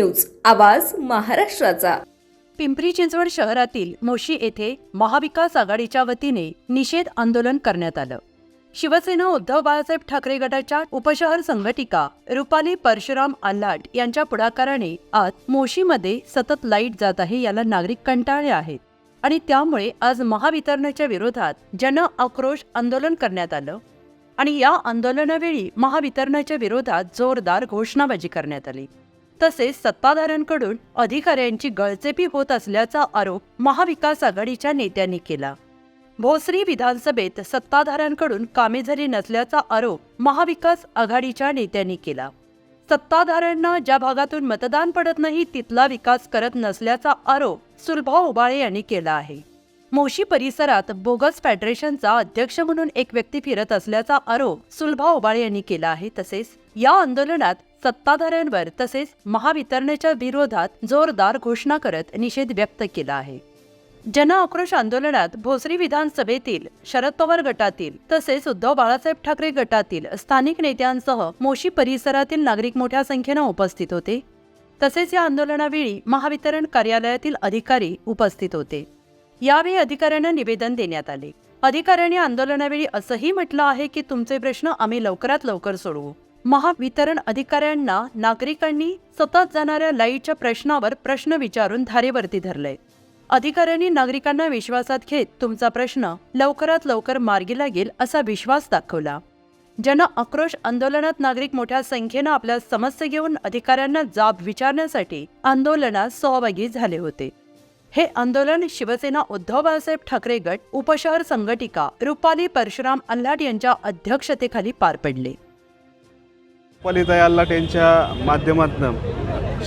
News आवाज महाराष्ट्राचा. पिंपरी चिंचवड शहरातील मोशी येथे महाविकास आघाडीच्या वतीने निषेध आंदोलन करण्यात आलं. शिवसेना उद्धव बाळासाहेब ठाकरे गटाच्या उपशहर संघटिका रुपाली परशुराम आल्हाट यांच्या पुढाकाराने आज मोशीमध्ये सतत लाइट जात आहे याला नागरिक कंटाळले आहेत आणि त्यामुळे आज महावितरणाच्या विरोधात जन आक्रोश आंदोलन करण्यात आलं. आणि या आंदोलनावेळी महावितरणाच्या विरोधात जोरदार घोषणाबाजी करण्यात आली. तसेच सत्ताधाऱ्यांकडून अधिकाऱ्यांची गळचेपी होत असल्याचा आरोप महाविकास आघाडीच्या नेत्यांनी केला. भोसरी विधानसभेत सत्ताधाऱ्यांकडून कामे झाली नसल्याचा आरोप महाविकास आघाडीच्या नेत्यांनी केला. सत्ताधाऱ्यांना ज्या भागातून मतदान पडत नाही तिथला विकास करत नसल्याचा आरोप सुलभा उबाळे यांनी केला आहे. मोशी परिसरात बोगस फेडरेशनचा अध्यक्ष म्हणून एक व्यक्ती फिरत असल्याचा आरोप सुलभा उबाळे यांनी केला आहे. तसेच या आंदोलनात सत्ताधाऱ्यांवर तसेच महावितरणाच्या विरोधात जोरदार घोषणा करत निषेध व्यक्त केला आहे. जन आक्रोश आंदोलनात भोसरी विधानसभेतील शरद पवार गटातील तसेच उद्धव बाळासाहेब ठाकरे गटातील स्थानिक नेत्यांसह मोशी परिसरातील नागरिक मोठ्या संख्येनं उपस्थित होते. तसेच या आंदोलनावेळी महावितरण कार्यालयातील अधिकारी उपस्थित होते. यावेळी अधिकाऱ्यांना निवेदन देण्यात आले. अधिकाऱ्यांनी आंदोलनावेळी असंही म्हटलं आहे की तुमचे प्रश्न आम्ही लवकरात लवकर सोडवू. महावितरण अधिकाऱ्यांना नागरिकांनी सतत जाणाऱ्या लाईटच्या प्रश्नावर प्रश्न विचारून धारेवरती धरले. अधिकाऱ्यांनी नागरिकांना विश्वासात घेत तुमचा प्रश्न लवकरात लवकर मार्गी लागेल असा विश्वास दाखवला. ज्यांना आक्रोश आंदोलनात नागरिक मोठ्या संख्येनं आपल्या समस्या घेऊन अधिकाऱ्यांना जाब विचारण्यासाठी आंदोलनात सहभागी झाले होते. हे आंदोलन शिवसेना उद्धव बाळासाहेब ठाकरे गट उपशहर संघटिका रुपाली परशुराम आल्हाट यांच्या अध्यक्षतेखाली पार पडले. पालिताई अल्लाट यांच्या माध्यमातून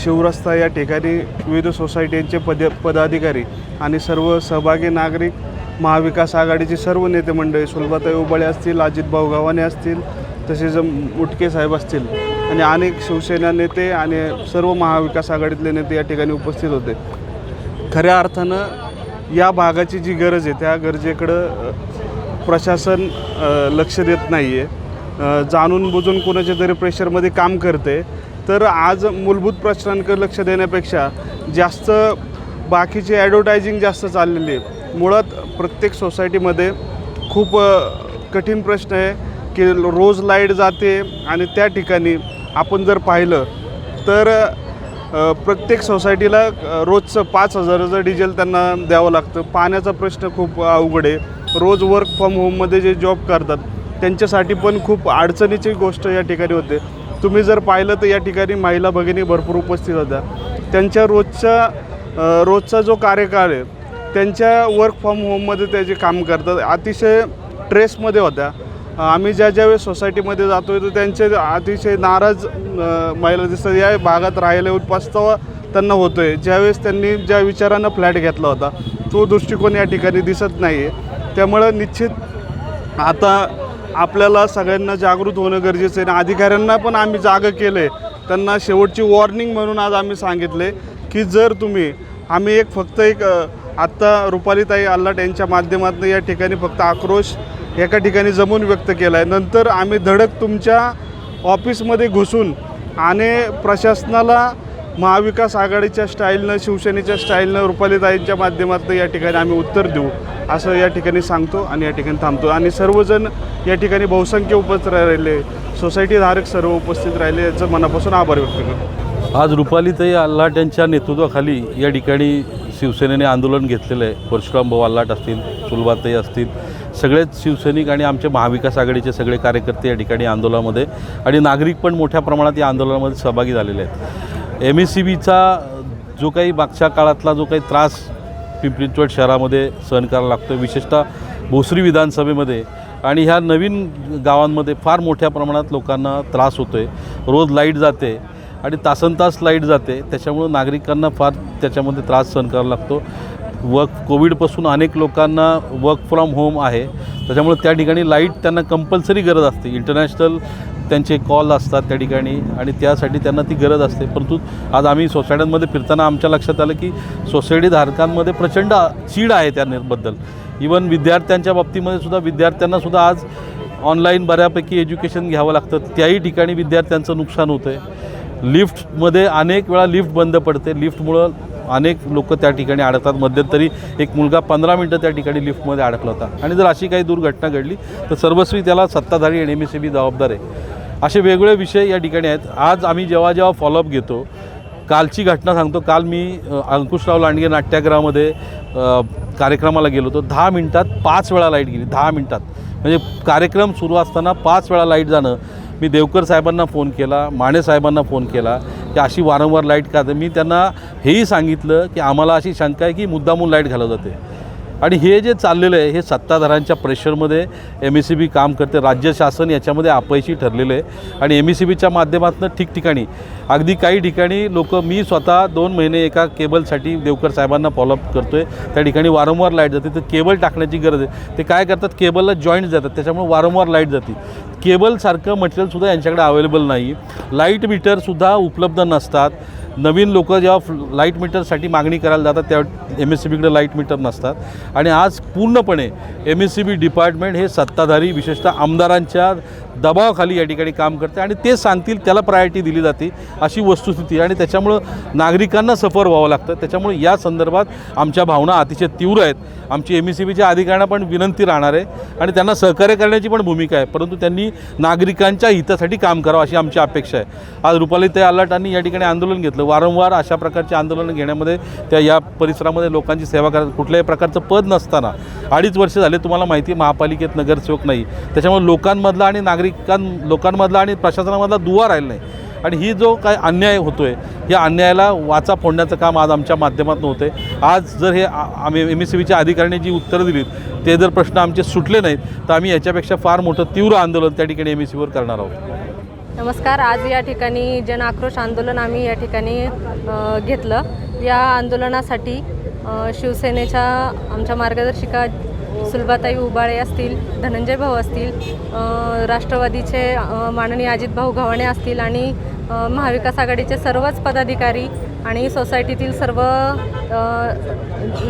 शिवरस्ता या ठिकाणी विविध सोसायटींचे पद पदाधिकारी आणि सर्व सहभागी नागरिक महाविकास आघाडीचे सर्व नेते मंडळी सुलभाताई उबाळे असतील अजितभाऊ गव्हाणे असतील तसेच मुटके साहेब असतील आणि अनेक शिवसेना नेते आणि सर्व महाविकास आघाडीतले नेते या ठिकाणी उपस्थित होते. खऱ्या अर्थानं या भागाची जी गरज आहे त्या गरजेकडं प्रशासन लक्ष देत नाही आहे जाणून बुजून कोणाच्या तरी प्रेशरमध्ये काम करते. तर आज मूलभूत प्रश्नांकडे लक्ष देण्यापेक्षा जास्त बाकीची ॲडव्हर्टायझिंग जास्त चाललेली आहे मुळात प्रत्येक सोसायटीमध्ये खूप कठीण प्रश्न आहे की रोज लाइट जाते आणि त्या ठिकाणी आपण जर पाहिलं तर प्रत्येक सोसायटीला रोजचं पाच हजाराचं डिझेल त्यांना द्यावं लागतं. पाण्याचा प्रश्न खूप अवघड आहे. रोज वर्क फ्रॉम होममध्ये जे जॉब करतात त्यांच्यासाठी पण खूप अडचणीची गोष्ट या ठिकाणी होते. तुम्ही जर पाहिलं तर या ठिकाणी महिला भगिनी भरपूर उपस्थित होत्या. त्यांच्या रोजच्या रोजचा जो कार्यकाळ आहे त्यांच्या वर्क फ्रॉम होममध्ये त्याचे जे काम करतात अतिशय ट्रेसमध्ये होत्या. आम्ही ज्या ज्यावेळेस सोसायटीमध्ये जातो तर त्यांचे अतिशय नाराज महिला दिसतात. या भागात राहिल्यावर पस्तावा त्यांना होतो आहे ज्यावेळेस त्यांनी ज्या विचारानं फ्लॅट घेतला होता तो दृष्टिकोन या ठिकाणी दिसत नाही आहे त्यामुळं निश्चित आता आपल्याला सगळ्यांना जागृत होणं गरजेचं आहे आणि अधिकाऱ्यांना पण आम्ही जागं केलं आहे त्यांना शेवटची वॉर्निंग म्हणून आज आम्ही सांगितले की जर तुम्ही आम्ही एक फक्त एक आत्ता रुपालीताई अल्लाट यांच्या माध्यमातून या ठिकाणी फक्त आक्रोश एका ठिकाणी जमून व्यक्त केला आहे नंतर आम्ही धडक तुमच्या ऑफिसमध्ये घुसून आणि प्रशासनाला महाविकास आघाडीच्या स्टाईलनं शिवसेनेच्या स्टाईलनं रुपालीताईंच्या माध्यमातून या ठिकाणी आम्ही उत्तर देऊ असं या ठिकाणी सांगतो आणि या ठिकाणी थांबतो. आणि सर्वजण या ठिकाणी बहुसंख्य उपस्थित राहिले सोसायटीधारक सर्व उपस्थित राहिले याचं मनापासून आभार व्यक्त करतो. आज रुपालीताई आल्हाट यांच्या नेतृत्वाखाली या ठिकाणी शिवसेनेने आंदोलन घेतलेलं आहे. परशुराम भाऊ आल्हाट असतील सुलभाताई असतील सगळेच शिवसैनिक आणि आमचे महाविकास आघाडीचे सगळे कार्यकर्ते या ठिकाणी आंदोलनामध्ये आणि नागरिक पण मोठ्या प्रमाणात या आंदोलनामध्ये सहभागी झालेले आहेत. एम एस सी बीचा जो काही मागच्या काळातला जो काही त्रास पिंपरी चिंचवड शहरामध्ये सहन करायला लागतो विशेषतः भोसरी विधानसभेमध्ये आणि ह्या नवीन गावांमध्ये फार मोठ्या प्रमाणात लोकांना त्रास होतो आहे रोज लाइट जाते आणि तासन तास लाइट जाते. त्याच्यामुळं नागरिकांना फार त्याच्यामध्ये त्रास सहन करावा लागतो. वर्क कोविडपासून अनेक लोकांना वर्क फ्रॉम होम आहे. त्याच्यामुळे त्या ठिकाणी लाइट त्यांना कंपल्सरी गरज असते. इंटरनॅशनल त्यांचे कॉल असतात त्या ठिकाणी आणि त्यासाठी त्यांना ती गरज असते. परंतु आज आम्ही सोसायट्यांमध्ये फिरताना आमच्या लक्षात आलं की सोसायटी धारकांमध्ये प्रचंड चीड आहे त्याबद्दल. इवन विद्यार्थ्यांच्या बाबतीमध्ये सुद्धा विद्यार्थ्यांना सुद्धा आज ऑनलाईन बऱ्यापैकी एज्युकेशन घ्यावं लागतं. त्याही ठिकाणी विद्यार्थ्यांचं नुकसान होतं आहे लिफ्टमध्ये अनेक वेळा लिफ्ट बंद पडते. लिफ्टमुळं अनेक लोक त्या ठिकाणी अडकतात. मध्यंतरी एक मुलगा पंधरा मिनटं त्या ठिकाणी लिफ्टमध्ये अडकला होता. आणि जर अशी काही दुर्घटना घडली तर सर्वस्वी त्याला सत्ताधारी आणि एम एस सी बी जबाबदार आहे. असे वेगवेगळे विषय या ठिकाणी आहेत. आज आम्ही जेव्हा जेव्हा फॉलोअप घेतो कालची घटना सांगतो. काल मी अंकुशराव लांडगे नाट्यगृहामध्ये कार्यक्रमाला गेलो होतो. दहा मिनटात पाच वेळा लाइट गेली. दहा मिनटात. म्हणजे कार्यक्रम सुरू असताना पाच वेळा लाइट जाणं. मी देवकर साहेबांना फोन केला माने साहेबांना फोन केला की अशी वारंवार लाइट का? मी त्यांना हेही सांगितलं की आम्हाला अशी शंका आहे की मुद्दामून लाइट घालवत जाते. आणि हे जे चाललेलं आहे हे सत्ताधाऱ्यांच्या प्रेशरमध्ये एम एस सी बी काम करते. राज्य शासन याच्यामध्ये अपयशी ठरलेलं आहे. आणि एम एस सी बीच्या माध्यमातून ठिकठिकाणी अगदी काही ठिकाणी लोक मी स्वतः दोन महिने एका केबलसाठी देवकर साहेबांना फॉलोअप करतो आहे त्या ठिकाणी वारंवार लाइट जाते. तर केबल टाकण्याची गरज आहे. ते काय करतात? केबलला जॉईंट जातात. त्याच्यामुळे वारंवार लाइट जाते. केबलसारखं मटेरियलसुद्धा यांच्याकडे अवेलेबल नाही. लाइट मीटरसुद्धा उपलब्ध नसतात. नवीन लोक जेव्हा लाइट मीटरसाठी मागणी करायला जातात तेव्हा एम एस सी बीकडे लाइट मीटर नसतात. आणि आज पूर्णपणे M S C B department हे सत्ताधारी विशेषतः आमदारांच्या दबावाखाली या ठिकाणी काम करते आणि ते सांगतील त्याला प्रायोरिटी दिली जाते अशी वस्तुस्थिती आणि त्याच्यामुळं नागरिकांना सफर व्हावं लागतं. त्याच्यामुळे या संदर्भात आमच्या भावना अतिशय तीव्र आहेत. आमची एम एस सी बीच्या अधिकाऱ्यांना पण विनंती राहणार आहे. आणि त्यांना सहकार्य करण्याची पण भूमिका आहे. परंतु त्यांनी नागरिकांच्या हितासाठी काम करावं अशी आमची अपेक्षा आहे. आज रुपाली आलाटांनी या ठिकाणी आंदोलन घेतलं. वारंवार अशा प्रकारचे आंदोलन घेण्यामध्ये त्या या परिसरामध्ये लोकांची सेवा करा कुठल्याही प्रकारचं पद नसताना अडीच वर्ष झाले तुम्हाला माहिती महापालिकेत नगरसेवक नाही. त्याच्यामुळे लोकांमधला आणि नागरिक लोकांमधला आणि प्रशासनामधला दुवा राहिला नाही. आणि ही जो काय अन्याय होतो आहे या अन्यायाला वाचा फोडण्याचं काम आज आमच्या माध्यमातून होते आहे आज जर हे आम्ही एम एस सी बीच्या अधिकाऱ्यांनी जी उत्तरं दिलीत ते जर प्रश्न आमचे सुटले नाहीत तर आम्ही याच्यापेक्षा फार मोठं तीव्र आंदोलन त्या ठिकाणी एम एस सीवर करणार आहोत. नमस्कार आज या ठिकाणी जन आक्रोश आंदोलन आम्ही या ठिकाणी घेतलं. या आंदोलनासाठी शिवसेनेच्या आमच्या मार्गदर्शिका सुलभाताई उबाळे असतील धनंजय भाऊ असतील राष्ट्रवादीचे अ, माननीय अजितभाऊ गव्हाणे असतील आणि महाविकास आघाडीचे सर्वच पदाधिकारी आणि सोसायटीतील सर्व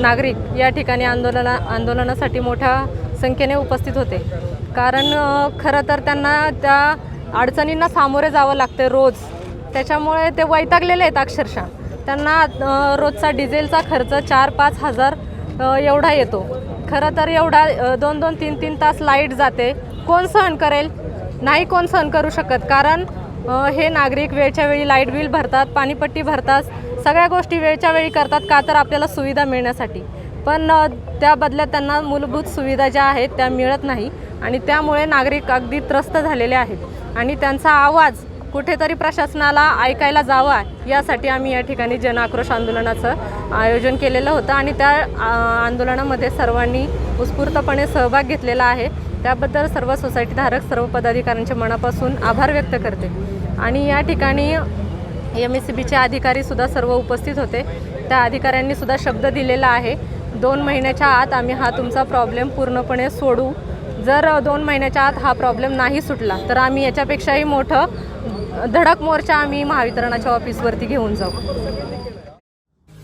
नागरिक या ठिकाणी आंदोलना आंदोलनासाठी मोठ्या संख्येने उपस्थित होते. कारण खरं तर त्यांना त्या अडचणींना सामोरे जावं लागते रोज. त्याच्यामुळे ते वैतागलेले आहेत अक्षरशः. त्यांना रोजचा डिझेलचा खर्च चार पाच हजार एवढा येतो. खरं तर एवढा दोन दोन तीन तीन तास लाइट जाते. कोण सहन करेल? नाही कोण सहन करू शकत. कारण हे नागरिक वेळच्या वेळी लाइट बिल भरतात पाणीपट्टी भरतात सगळ्या गोष्टी वेळच्या वेळी करतात का तर आपल्याला सुविधा मिळण्यासाठी. पण त्या बदल्यात त्यांना मूलभूत सुविधा ज्या आहेत त्या मिळत नाही. आणि त्यामुळे नागरिक अगदी त्रस्त झालेले आहेत. आणि त्यांचा आवाज कुठेतरी प्रशासनाला ऐकायला जावा यासाठी आम्ही या ठिकाणी जन आक्रोश आंदोलनाचं आयोजन केलेलं होतं आणि त्या आंदोलनामध्ये सर्वांनी उत्स्फूर्तपणे सहभाग घेतलेला आहे. त्याबद्दल सर्व सोसायटीधारक सर्व पदाधिकाऱ्यांच्या मनापासून आभार व्यक्त करते. आणि या ठिकाणी एम एस सी बीचे अधिकारीसुद्धा सर्व उपस्थित होते. त्या अधिकाऱ्यांनीसुद्धा शब्द दिलेला आहे. दोन महिन्याच्या आत आम्ही हा तुमचा प्रॉब्लेम पूर्णपणे सोडू. जर दोन महिन्याच्या आत हा प्रॉब्लेम नाही सुटला तर आम्ही याच्यापेक्षाही मोठं धडक मोर्चा आम्ही महावितरणाच्या ऑफिसवरती घेऊन जाऊ.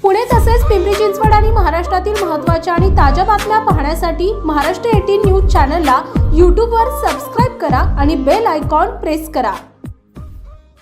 पुणे तसेच पिंपरी चिंचवड आणि महाराष्ट्रातील महत्त्वाच्या आणि ताज्या बातम्या पाहण्यासाठी महाराष्ट्र एटीन न्यूज चॅनलला यूट्यूबवर सबस्क्राईब करा आणि बेल आयकॉन प्रेस करा.